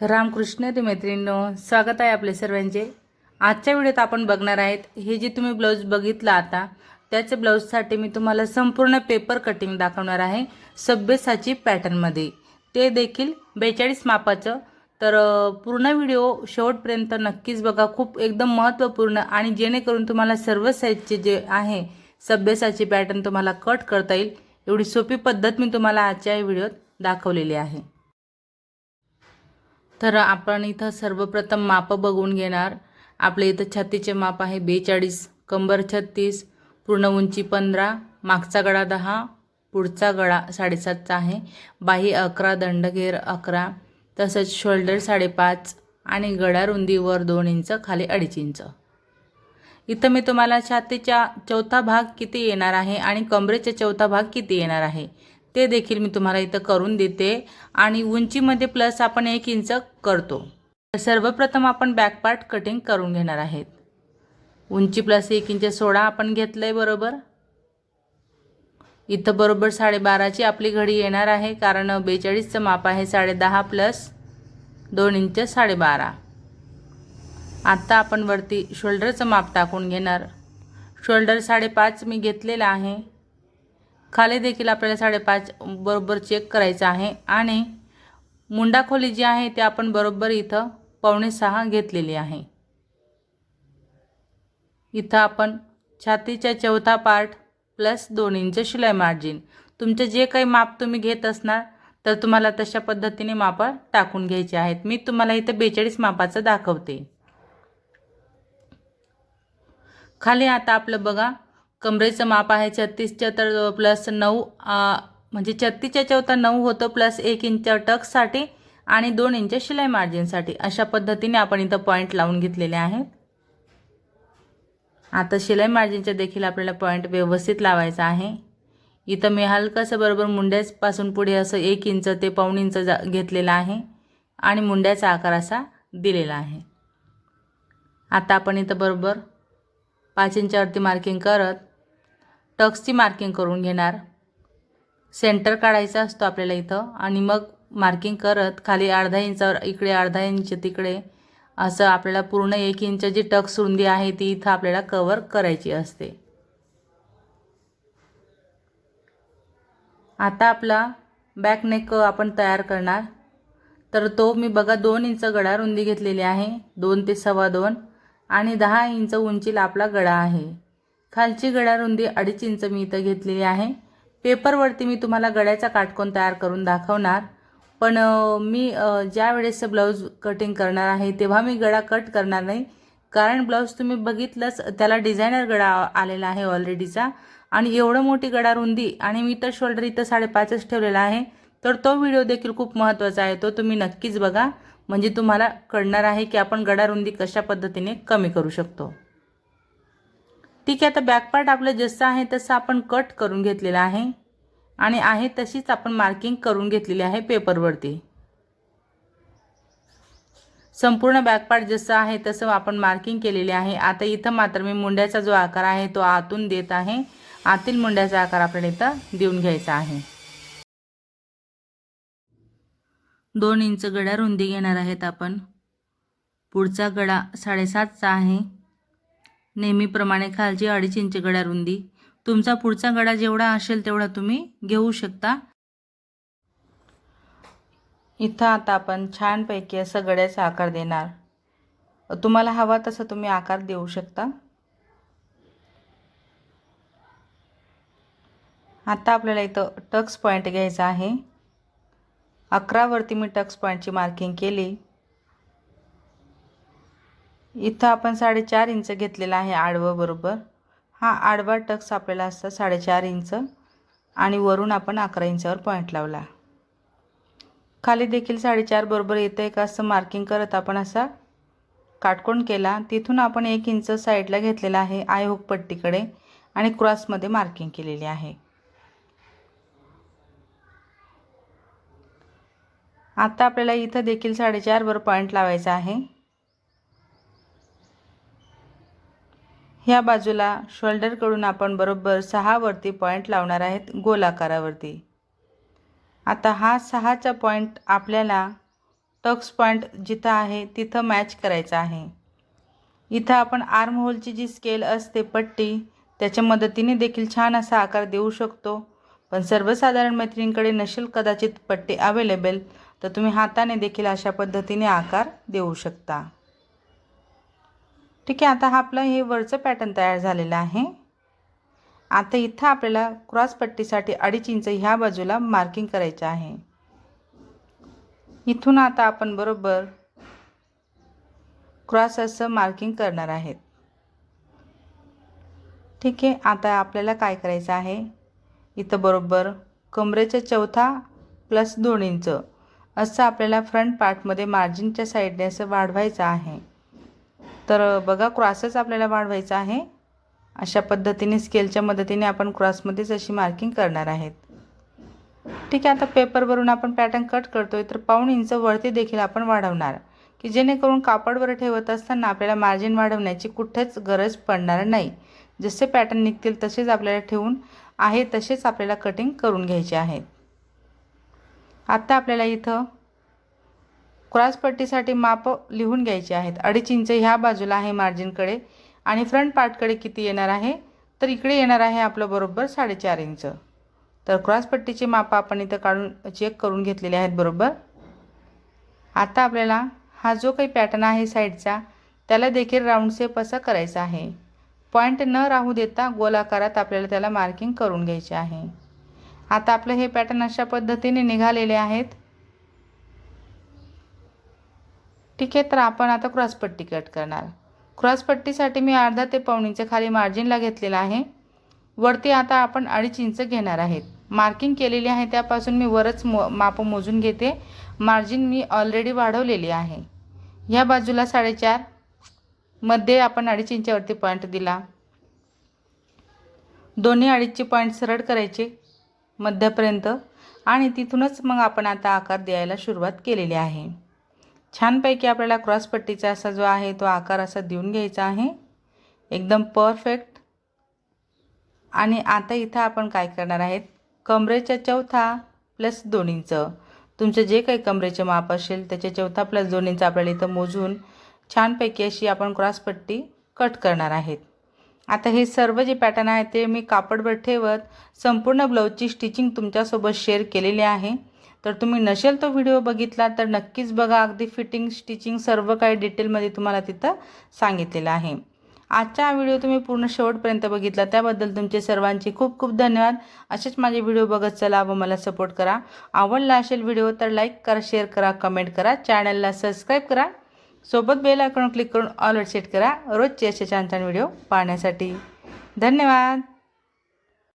रामकृष्ण ते मैत्रिणींनो स्वागत आहे आपले सर्वांचे. आजच्या व्हिडिओत आपण बघणार आहेत हे जे तुम्ही ब्लाऊज बघितलं आता त्याच्या ब्लाऊजसाठी मी तुम्हाला संपूर्ण पेपर कटिंग दाखवणार आहे सभ्यसाची पॅटर्नमध्ये ते देखील बेचाळीस मापाचं. तर पूर्ण व्हिडिओ शेवटपर्यंत नक्कीच बघा खूप एकदम महत्त्वपूर्ण आणि जेणेकरून तुम्हाला सर्व साईजचे जे आहे सभ्यसाची पॅटर्न तुम्हाला कट करता येईल एवढी सोपी पद्धत मी तुम्हाला आजच्या व्हिडिओत दाखवलेली आहे. तर आपण इथं सर्वप्रथम मापं बघून घेणार. आपल्या इथं छातीचे माप आहे बेचाळीस कंबर छत्तीस पूर्ण उंची पंधरा मागचा गळा दहा पुढचा गळा साडेसातचा आहे. बाही अकरा दंडघेर अकरा तसंच शोल्डर साडेपाच आणि गळा रुंदीवर दोन इंच खाली अडीच इंच. इथं मी तुम्हाला छातीच्या चौथा भाग किती येणार आहे आणि कमरेचा चौथा भाग किती येणार आहे? ते देखील मी तुम्हाला इथं करून देते. आणि उंचीमध्ये प्लस आपण एक इंच करतो. सर्वप्रथम आपण बॅक पार्ट कटिंग करून घेणार आहेत. उंची प्लस एक इंच सोळा आपण घेतलं आहे बरोबर. इथं बरोबर साडेबाराची आपली घडी येणार आहे कारण बेचाळीसचं माप आहे साडेदहा प्लस दोन इंच साडेबारा. आत्ता आपण वरती शोल्डरचं माप टाकून घेणार. शोल्डर साडेपाच मी घेतलेलं आहे. खाली देखील आपल्याला साडेपाच बरोबर चेक करायचं आहे. आणि मुंडा खोली जी आहे ती आपण बरोबर इथं पावणे सहा घेतलेली आहे. इथं आपण छातीच्या चौथा पार्ट प्लस दोन इंच शिलाई मार्जिन तुमचं जे काही माप तुम्ही घेत असणार तर तुम्हाला तशा पद्धतीने मापं टाकून घ्यायचे आहेत. मी तुम्हाला इथं बेचाळीस मापाचं दाखवते. खाली आता आपलं बघा कमरेचं माप आहे छत्तीसच्या तर प्लस नऊ म्हणजे छत्तीसच्या चौथा नऊ होतं प्लस एक इंच टक्ससाठी आणि दोन इंच शिलाई मार्जिनसाठी. अशा पद्धतीने आपण इथं पॉईंट लावून घेतलेले आहेत आता शिलाई मार्जिनच्या देखील आपल्याला पॉईंट व्यवस्थित लावायचा आहे. इथं मी हलकंसं बरोबर मुंड्यापासून पुढे असं एक इंच ते पाऊण इंच जा घेतलेलं आहे आणि मुंड्याचा आकार असा दिलेला आहे. आता आपण इथं बरोबर पाच इंचावरती मार्किंग करत टक्सची मार्किंग करून घेणार. सेंटर काढायचा असतो आपल्याला इथं. आणि मग मार्किंग करत खाली अर्धा इंचावर इकडे अर्धा इंच तिकडे. असं आपल्याला पूर्ण एक इंच जी टक्स रुंदी आहे ती इथं आपल्याला कवर करायची असते. आता आपला बॅक नेक आपण तयार करणार. तर तो मी बघा दोन इंच गळा रुंदी घेतलेली आहे. दोन ते सव्वा दोन. आणि दहा इंच उंचीला आपला गळा आहे. खालची गळ्या रुंदी अडीच इंच मी इथं घेतलेली आहे. पेपरवरती मी तुम्हाला गळ्याचा काटकोन तयार करून दाखवणार. पण मी ज्या वेळेस ब्लाऊज कटिंग करणार आहे तेव्हा मी गळा कट करणार नाही. कारण ब्लाऊज तुम्ही बघितलंच त्याला डिझायनर गळा आलेला आहे ऑलरेडीचा आणि एवढं मोठी गळा रुंदी आणि मी तर शोल्डर इथं साडेपाचच ठेवलेला आहे. तर तो व्हिडिओ देखील खूप महत्त्वाचा आहे तो तुम्ही नक्कीच बघा. म्हणजे तुम्हाला कळणार आहे की आपण गडा रुंदी कशा पद्धतीने कमी करू शकतो. ठीक आहे आता बॅकपार्ट आपलं जसं आहे तसं आपण कट करून घेतलेलं आहे. आणि आहे तशीच आपण मार्किंग करून घेतलेली आहे पेपरवरती संपूर्ण बॅकपार्ट जसं आहे तसं आपण मार्किंग केलेली आहे. आता इथं मात्र मी मुंड्याचा जो आकार आहे तो आतून देत आहे. आतील मुंड्याचा आकार आपल्याला इथं देऊन घ्यायचा आहे. दोन इंच गड्या रुंदी घेणार आहेत आपण. पुढचा गडा साडेसातचा आहे. नेहमीप्रमाणे खालची अडीच इंच गडा रुंदी. तुमचा पुढचा गडा जेवढा असेल तेवढा तुम्ही घेऊ शकता. इथं आता आपण छानपैकी असं गड्याचा आकार देणार. तुम्हाला हवा तसा तुम्ही आकार देऊ शकता. आता आपल्याला इथं टक्स पॉईंट घ्यायचा आहे. अकरावरती मी टक्स पॉईंटची मार्किंग केली. इथं आपण साडेचार इंच घेतलेला आहे आडवं बरोबर. हा आडवा टक्स आपल्याला असता साडेचार इंच आणि वरून आपण अकरा इंचावर पॉईंट लावला. खाली देखील साडेचार बरोबर येतं आहे का असं मार्किंग करत आपण असा काटकोण केला. तिथून आपण एक इंच साईडला घेतलेला आहे आय हुक पट्टीकडे आणि क्रॉसमध्ये मार्किंग केलेली आहे. आता आपल्याला इथं देखील साडेचारवर पॉईंट लावायचा आहे. ह्या बाजूला शोल्डरकडून आपण बरोबर सहावरती पॉईंट लावणार आहेत गोल आकारावरती आता हा सहाचा पॉईंट आपल्याला टक्स पॉईंट जिथं आहे तिथं मॅच करायचं आहे. इथं आपण आर्म होलची जी स्केल असते पट्टी त्याच्या मदतीने देखील छान असा आकार देऊ शकतो. पण सर्वसाधारण मैत्रिणींकडे नसेल कदाचित पट्टी अवेलेबल तर तुम्ही हाताने देखील अशा पद्धतीने आकार देऊ शकता. ठीक आहे आता हा आपलं हे वरचं पॅटर्न तयार झालेलं आहे. आता इथं आपल्याला क्रॉस पट्टीसाठी अडीच इंच ह्या बाजूला मार्किंग करायचं आहे. इथून आता आपण बरोबर क्रॉस असं मार्किंग करणार आहेत. ठीक आहे आता आपल्याला काय करायचं आहे? इथं बरोबर कमरेच्या चौथा प्लस दोन इंच असं आपल्याला फ्रंट पार्टमध्ये मार्जिनच्या साईडने असं वाढवायचं आहे. तर बघा क्रॉसच आपल्याला वाढवायचा आहे. अशा पद्धतीने स्केलच्या मदतीने आपण क्रॉसमध्येच अशी मार्किंग करणार आहेत. ठीक आहे आता पेपरवरून आपण पॅटर्न कट करतोय तर पाऊण इंच वरती देखील आपण वाढवणार. की जेणेकरून कापडवर ठेवत असताना आपल्याला मार्जिन वाढवण्याची कुठेच गरज पडणार नाही. जसे पॅटर्न निघतील तसेच आपल्याला ठेवून आहे तसेच आपल्याला कटिंग करून घ्यायचे आहेत. आत्ता आपल्याला इथं क्रॉसपट्टीसाठी माप लिहून घ्यायचे आहेत. अडीच इंच ह्या बाजूला आहे मार्जिनकडे आणि फ्रंट पार्टकडे किती येणार आहे? तर इकडे येणार आहे आपलं बरोबर साडेचार इंच. तर क्रॉसपट्टीचे माप आपण इथं काढून चेक करून घेतलेले आहेत बरोबर. आता आपल्याला हा जो काही पॅटर्न आहे साईडचा त्याला देखील राऊंड शेप असा करायचा आहे. पॉईंट न राहू देता गोलाकारात आपल्याला त्याला मार्किंग करून घ्यायचे आहे. आता आपलं हे पॅटर्न अशा पद्धतीने निघालेले आहेत. ठीक आहे तर आपण आता क्रॉसपट्टी कट करणार. क्रॉसपट्टीसाठी मी अर्धा ते पाऊण इंच खाली मार्जिनला घेतलेला आहे. वरती आता आपण अडीच इंच घेणार आहेत. मार्किंग केलेली आहे त्यापासून मी वरच मो माप मोजून घेते. मार्जिन मी ऑलरेडी वाढवलेली आहे. ह्या बाजूला साडेचारमध्ये आपण अडीच इंचावरती पॉईंट दिला. दोन्ही अडीचचे पॉईंट सरळ करायचे मध्यापर्यंत. आणि तिथूनच मग आपण आता आकार द्यायला सुरुवात केलेली आहे. छानपैकी आपल्याला क्रॉसपट्टीचा असा जो आहे तो आकार असा देऊन घ्यायचा आहे. एकदम परफेक्ट आणि आता इथं आपण काय करणार आहेत? कमरेच्या चौथा प्लस दोन इंच तुमचं जे काही कमरेचे माप असेल त्याचे चौथा प्लस दोन इंच आपल्याला इथं मोजून छानपैकी अशी आपण क्रॉसपट्टी कट करणार आहेत. आता हे सर्व जे पॅटर्न आहे ते मी कापडवर ठेवत संपूर्ण ब्लाऊजची स्टिचिंग तुमच्यासोबत शेअर केलेली आहे. तर तुम्ही नसेल तो व्हिडिओ बघितला तर नक्कीच बघा. अगदी फिटिंग स्टिचिंग सर्व काही डिटेलमध्ये तुम्हाला तिथं सांगितलेलं आहे. आजचा हा व्हिडिओ तुम्ही पूर्ण शेवटपर्यंत बघितला. त्याबद्दल तुमचे सर्वांचे खूप खूप धन्यवाद. असेच माझे व्हिडिओ बघत चला व मला सपोर्ट करा. आवडला असेल व्हिडिओ तर लाईक करा शेअर करा कमेंट करा. चॅनलला सबस्क्राईब करा. सोबत बेल आयकॉन क्लिक करून ऑलवर सेट करा. रोजचे असे छान छान व्हिडिओ पाहण्यासाठी. धन्यवाद.